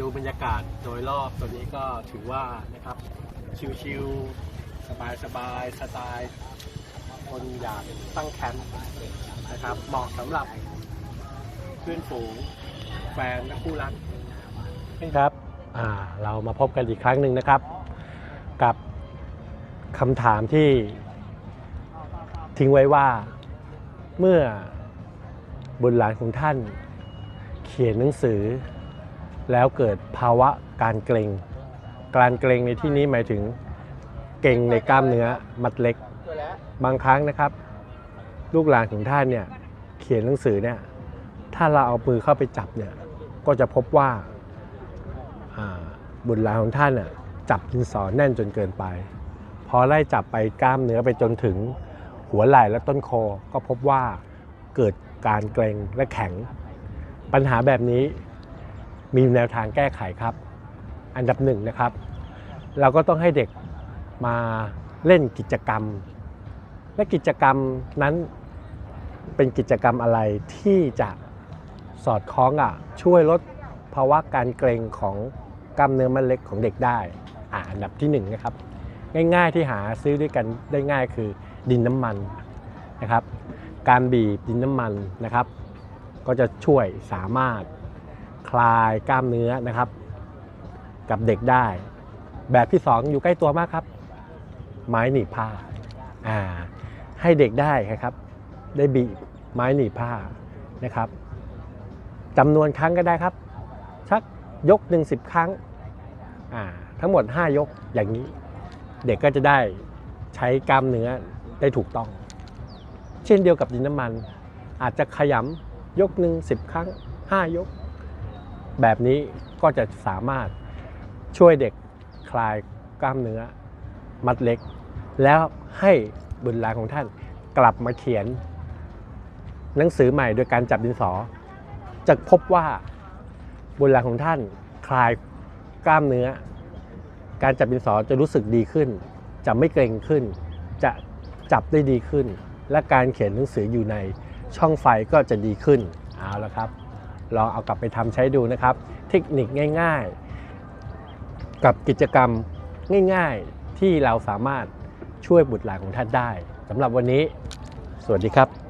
ดูบรรยากาศโดยรอบตัวนี้ก็ถือว่านะครับชิลๆสบายๆสไตล์คนอยากตั้งแคมป์นะครับเหมาะสำหรับเพื่อนฝูงแฟนและคู่รักครับอ่าเรามาพบกันอีกครั้งหนึ่งนะครับ กับคำถามที่ทิ้งไว้ว่าเมื่อบุตรหลานของท่าน เขียนหนังสือ แล้วเกิดภาวะการเกร็ง การเกร็งในที่นี้หมายถึงเกรงในกล้ามเนื้อมัดเล็ก บางครั้งนะครับ ลูกหลานของท่านเนี่ยเขียนหนังสือเนี่ยถ้าเราเอามือเข้าไปจับเนี่ยก็จะพบว่าอ่าบุตรหลานของท่านน่ะจับดินสอแน่นจนเกินไป พอไล่จับไปกล้ามเนื้อไปจนถึงหัวไหล่และต้นคอก็พบว่าเกิดการเกร็งและแข็ง ปัญหาแบบนี้มีแนวทางแก้ไขครับ อันดับหนึ่งนะครับ เราก็ต้องให้เด็กมาเล่นกิจกรรม และกิจกรรมนั้นเป็นกิจกรรมอะไรที่จะสอดคล้องอะช่วยลดภาวะการเกร็งของกล้ามเนื้อมัดเล็กของเด็กได้อ่าอันดับที่หนึ่งนะครับ ง่ายๆที่หาซื้อด้วยกันได้ง่ายคือดินน้ำมันนะครับ การบีบดินน้ำมันนะครับ ก็จะช่วยสามารถคลายกล้ามเนื้อนะครับ กับเด็กได้ แบบที่ 2 อยู่ใกล้ตัวมากครับ ไม้หนีบผ้าอ่าให้เด็กได้ครับ ได้บีบไม้หนีบผ้านะครับจำนวนครั้งก็ได้ครับ ชักยกหนึ่งสิบครั้งอ่าทั้งหมด 5 ยกอย่างนี้ เด็กก็จะได้ใช้กล้ามเนื้อได้ถูกต้อง เช่นเดียวกับดินน้ำมัน อาจจะขยำ ยกหนึ่งสิบครั้ง 5 ยก แบบนี้ก็จะสามารถช่วยเด็กคลายกล้ามเนื้อ มัดเล็ก แล้วให้บุตรหลานของท่านกลับมาเขียน หนังสือใหม่โดยการจับดินสอ จะพบว่าบุตรหลานของท่านคลายกล้ามเนื้อ การจับดินสอจะรู้สึกดีขึ้น จะไม่เกร็งขึ้น จะจับได้ดีขึ้น และการเขียนหนังสืออยู่ใน ช่องไฟก็จะดีขึ้นเอาละครับลองเอากลับไปทำใช้ดูนะครับ เทคนิคง่าย ๆ กับกิจกรรมง่าย ๆที่เราสามารถช่วยบุตรหลานของท่านได้สำหรับวันนี้ สวัสดีครับ